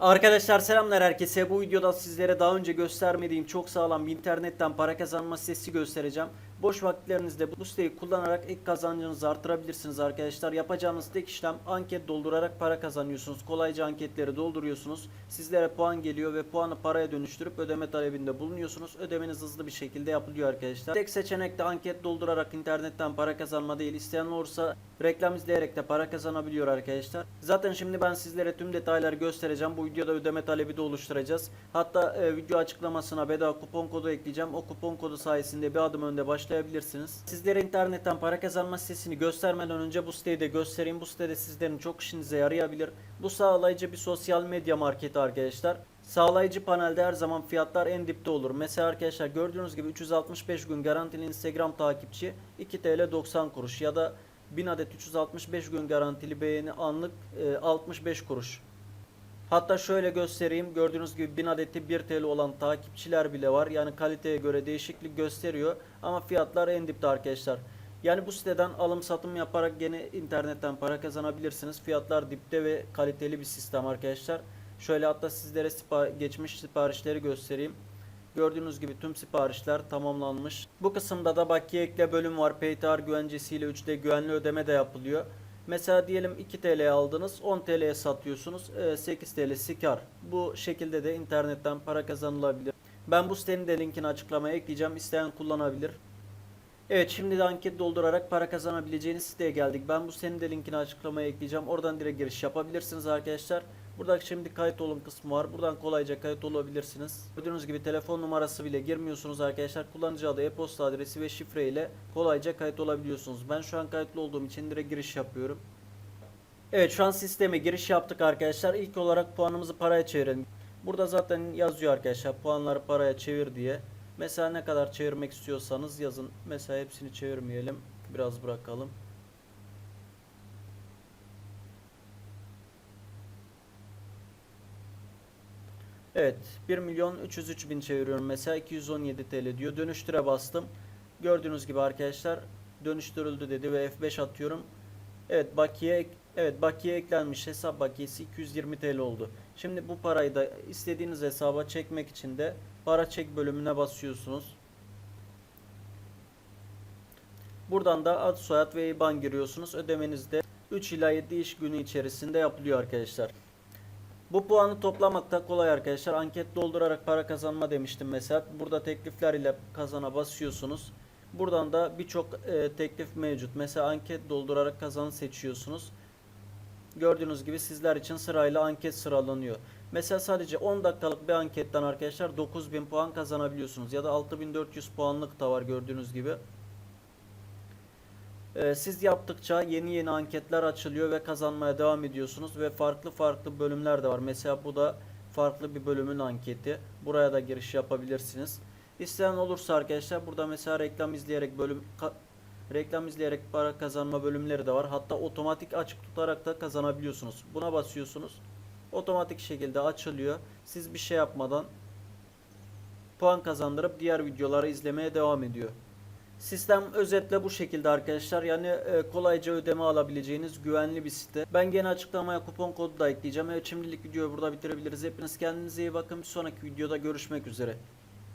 Arkadaşlar selamlar herkese. Bu videoda sizlere daha önce göstermediğim çok sağlam bir internetten para kazanma sitesi göstereceğim. Boş vakitlerinizde bu siteyi kullanarak ilk kazancınızı artırabilirsiniz arkadaşlar. Yapacağınız tek işlem anket doldurarak para kazanıyorsunuz. Kolayca anketleri dolduruyorsunuz. Sizlere puan geliyor ve puanı paraya dönüştürüp ödeme talebinde bulunuyorsunuz. Ödemeniz hızlı bir şekilde yapılıyor arkadaşlar. Tek seçenek de anket doldurarak internetten para kazanma değil. İsteyen olursa reklam izleyerek de para kazanabiliyor arkadaşlar. Zaten şimdi ben sizlere tüm detayları göstereceğim. Bu videoda ödeme talebi de oluşturacağız. Hatta e, video açıklamasına bedava kupon kodu ekleyeceğim. O kupon kodu sayesinde bir adım önde başlayabilirsiniz. Sizlere internetten para kazanma sitesini göstermeden önce bu siteyi de göstereyim. Bu sitede sizlerin çok işinize yarayabilir. Bu sağlayıcı bir sosyal medya marketi arkadaşlar. Sağlayıcı panelde her zaman fiyatlar en dipte olur. Mesela arkadaşlar gördüğünüz gibi 365 gün garantili Instagram takipçi 2 TL 90 kuruş ya da 1000 adet 365 gün garantili beğeni anlık e, 65 kuruş. Hatta şöyle göstereyim. Gördüğünüz gibi 1000 adeti 1 TL olan takipçiler bile var. Yani kaliteye göre değişiklik gösteriyor. Ama fiyatlar en dipte arkadaşlar. Yani bu siteden alım satım yaparak gene internetten para kazanabilirsiniz. Fiyatlar dipte ve kaliteli bir sistem arkadaşlar. Şöyle hatta sizlere sipa- geçmiş siparişleri göstereyim. Gördüğünüz gibi tüm siparişler tamamlanmış. Bu kısımda da bakiye ekle bölüm var. PayTar güvencesiyle 3D güvenli ödeme de yapılıyor. Mesela diyelim 2 TL aldınız 10 TL'ye satıyorsunuz e, 8 TL'si kar. Bu şekilde de internetten para kazanılabilir. Ben bu sitenin de linkini açıklamaya ekleyeceğim. İsteyen kullanabilir. Evet şimdi de anket doldurarak para kazanabileceğiniz siteye geldik. Ben bu sitenin de linkini açıklamaya ekleyeceğim. Oradan direkt giriş yapabilirsiniz arkadaşlar. Burada şimdi kayıt olun kısmı var. Buradan kolayca kayıt olabilirsiniz. Gördüğünüz gibi telefon numarası bile girmiyorsunuz arkadaşlar. Kullanıcı adı, e-posta adresi ve şifre ile kolayca kayıt olabiliyorsunuz. Ben şu an kayıtlı olduğum için direkt giriş yapıyorum. Evet şu an sisteme giriş yaptık arkadaşlar. İlk olarak puanımızı paraya çevirelim. Burada zaten yazıyor arkadaşlar puanları paraya çevir diye. Mesela ne kadar çevirmek istiyorsanız yazın. Mesela hepsini çevirmeyelim. Biraz bırakalım. Evet 1 milyon 303 bin çeviriyorum mesela 217 TL diyor. Dönüştüre bastım. Gördüğünüz gibi arkadaşlar dönüştürüldü dedi ve F5 atıyorum. Evet bakiye evet bakiye eklenmiş hesap bakiyesi 220 TL oldu. Şimdi bu parayı da istediğiniz hesaba çekmek için de para çek bölümüne basıyorsunuz. Buradan da ad soyad ve IBAN giriyorsunuz. Ödemeniz de 3 ila 7 iş günü içerisinde yapılıyor arkadaşlar. Bu puanı toplamak da kolay arkadaşlar. Anket doldurarak para kazanma demiştim mesela. Burada teklifler ile kazana basıyorsunuz. Buradan da birçok e, teklif mevcut. Mesela anket doldurarak kazanı seçiyorsunuz. Gördüğünüz gibi sizler için sırayla anket sıralanıyor. Mesela sadece 10 dakikalık bir anketten arkadaşlar 9000 puan kazanabiliyorsunuz. Ya da 6400 puanlık da var gördüğünüz gibi. Ee, Siz yaptıkça yeni yeni anketler açılıyor ve kazanmaya devam ediyorsunuz ve farklı farklı bölümler de var. Mesela bu da farklı bir bölümün anketi. Buraya da giriş yapabilirsiniz. İsteyen olursa arkadaşlar burada mesela reklam izleyerek bölüm reklam izleyerek para kazanma bölümleri de var. Hatta otomatik açık tutarak da kazanabiliyorsunuz. Buna basıyorsunuz. Otomatik şekilde açılıyor. Siz bir şey yapmadan puan kazandırıp diğer videoları izlemeye devam ediyor. Sistem özetle bu şekilde arkadaşlar. Yani e, kolayca ödeme alabileceğiniz güvenli bir site. Ben gene açıklamaya kupon kodu da ekleyeceğim. Evet şimdilik videoyu burada bitirebiliriz. Hepiniz kendinize iyi bakın. Bir sonraki videoda görüşmek üzere.